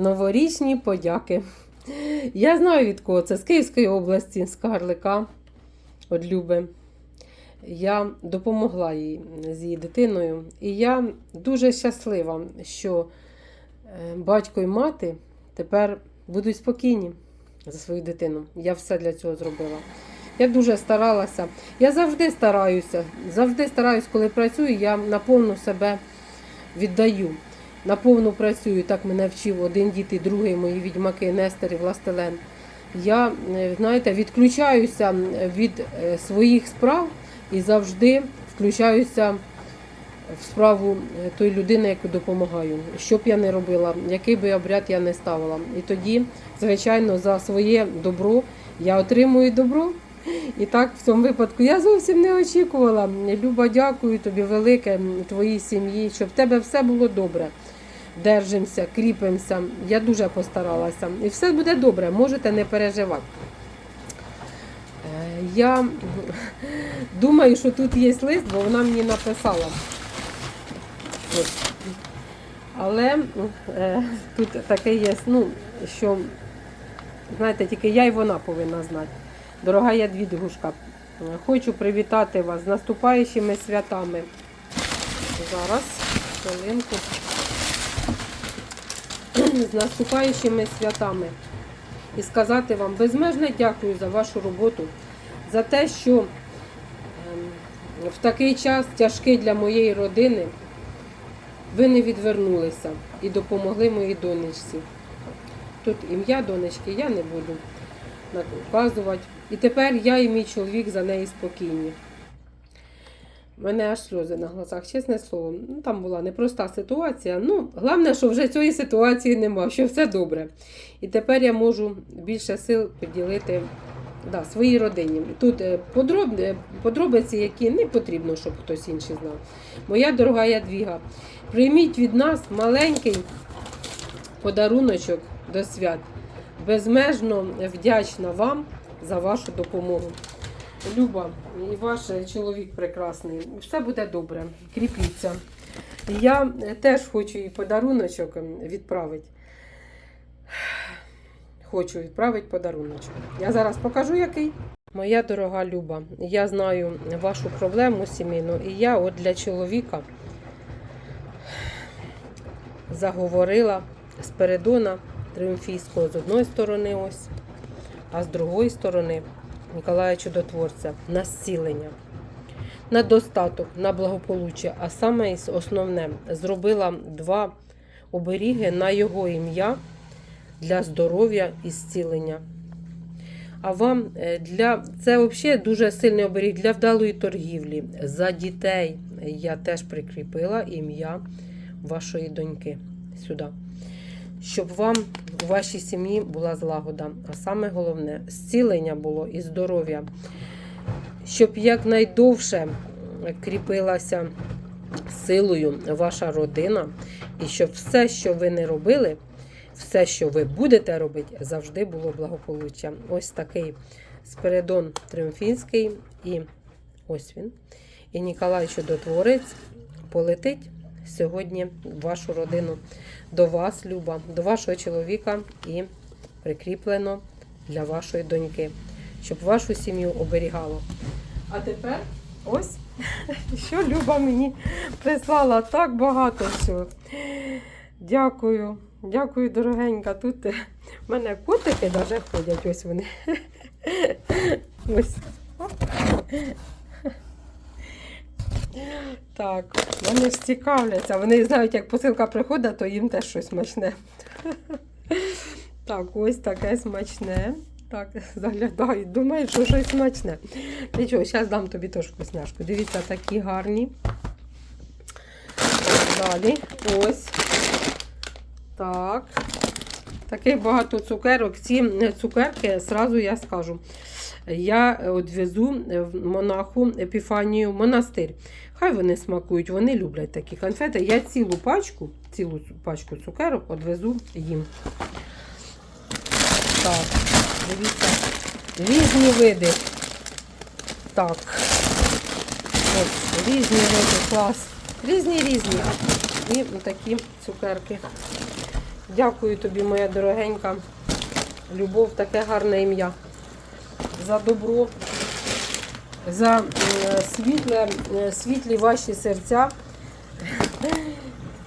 Новорічні подяки. Я знаю від кого це з Київської області, з Карлика від Люби. Я допомогла їй з її дитиною. І я дуже щаслива, що е, батько і мати тепер будуть спокійні за свою дитину. Я все для цього зробила. Я дуже старалася. Я завжди стараюся. Завжди стараюсь, коли працюю, я наповну себе віддаю. Наповну працюю, так мене вчив один дід і другий мої відьмаки, Нестер і Властелен. Я, е, знаєте, відключаюся від е, своїх справ і завжди включаюся в справу е, тої людини, яку допомагаю. Що б я не робила, який би обряд я не ставила. І тоді, звичайно, за своє добро я отримую добро. І так в цьому випадку я зовсім не очікувала. Люба, дякую тобі велике, твоїй сім'ї, щоб в тебе все було добре. Держимося, кріпимося. Я дуже постаралася. І все буде добре, можете не переживати. Е, Я думаю, що тут є лист, бо вона мені написала. Але е, тут таке є, ну, що, знаєте, тільки я і вона повинна знати. Дорога Ядвідгушка, е, хочу привітати вас з наступаючими святами. Зараз, хвилинку. З наступаючими святами. І сказати вам безмежне дякую за вашу роботу, за те, що ем, в такий час тяжкий для моєї родини ви не відвернулися і допомогли моїй донечці. Тут ім'я донечки я не буду вказувати. І тепер я і мій чоловік за неї спокійні. Мене аж сльози на глазах, чесне слово. Ну, там була непроста ситуація. Ну, головне, що вже цієї ситуації нема, що все добре. І тепер я можу більше сил поділити да, своїй родині. Тут е, е, подробиці, які не потрібно, щоб хтось інший знав. Моя дорога Ядвіга, прийміть від нас маленький подаруночок до свят. Безмежно вдячна вам за вашу допомогу. Люба, і ваш чоловік прекрасний. Все буде добре. Кріпіться. Я теж хочу їй подаруночок відправити. Хочу відправити подаруночок. Я зараз покажу, який. Моя дорога Люба, я знаю вашу проблему сімейну, і я от для чоловіка заговорила Спиридона Тріумфійського з одної сторони, ось, а з другої сторони Ніколая Чудотворця на зцілення, на достаток, на благополуччя. А саме основне зробила два оберіги на його ім'я для здоров'я і зцілення. А вам е, для це взагалі дуже сильний оберіг для вдалої торгівлі. За дітей я теж прикріпила ім'я вашої доньки сюди. Щоб вам у вашій сім'ї була злагода. А саме головне зцілення було і здоров'я. Щоб якнайдовше кріпилася силою ваша родина, і щоб все, що ви не робили, все, що ви будете робити, завжди було благополуччя. Ось такий Спиридон Тріумфінський, і ось він. І Ніколай Чудотворець полетить сьогодні вашу родину до вас, Люба, до вашого чоловіка і прикріплено для вашої доньки, щоб вашу сім'ю оберігало. А тепер ось що Люба мені прислала так багато всього. Дякую, дякую, дорогенька. Тут е, в мене котики навіть ходять, ось вони. Ось. Так, вони ж цікавляться. Вони знають, як посилка приходить, то їм теж щось смачне. Так, ось таке смачне. Так, заглядають, думають, що щось смачне. Нічого, зараз дам тобі теж вкусняшку. Дивіться, такі гарні. Далі. Ось. Так. Таких багато цукерок. Ці цукерки, сразу я скажу. Я відвезу в монаху Епіфанію в монастир. Хай вони смакують, вони люблять такі конфети. Я цілу пачку, цілу пачку цукерок відвезу їм. Так, дивіться, різні види. Так. Ось, різні види, клас. Різні різні. І такі цукерки. Дякую тобі, моя дорогенька. Любов, таке гарне ім'я. За добро, за е, світле, е, світлі ваші серця.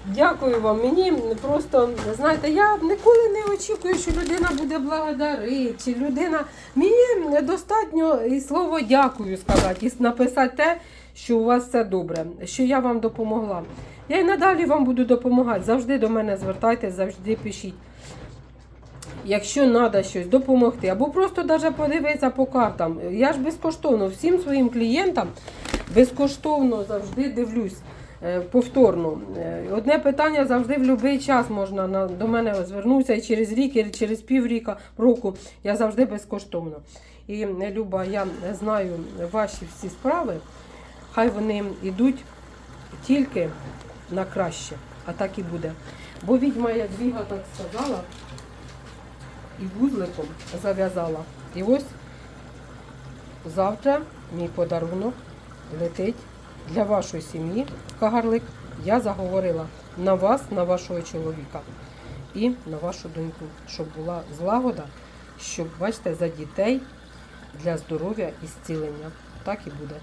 Дякую вам. Мені просто, знаєте, я ніколи не очікую, що людина буде благодарити, людина. Мені достатньо і слово дякую сказати, і написати те, що у вас все добре, що я вам допомогла. Я і надалі вам буду допомагати. Завжди до мене звертайтесь, завжди пишіть. Якщо треба щось допомогти, або просто навіть подивитися по картам. Я ж безкоштовно всім своїм клієнтам безкоштовно завжди дивлюсь е, повторно. Е, Одне питання завжди в будь-який час можна на, до мене звернутися і через рік, і через півріка року. Я завжди безкоштовно. І е, Люба, я знаю ваші всі справи. Хай вони йдуть тільки на краще, а так і буде. Бо відьма Ядвіга так сказала і вузликом зав'язала. І ось завтра мій подарунок летить для вашої сім'ї, Кагарлик. Я заговорила на вас, на вашого чоловіка і на вашу доньку, щоб була злагода, щоб, бачите, за дітей для здоров'я і зцілення. Так і буде.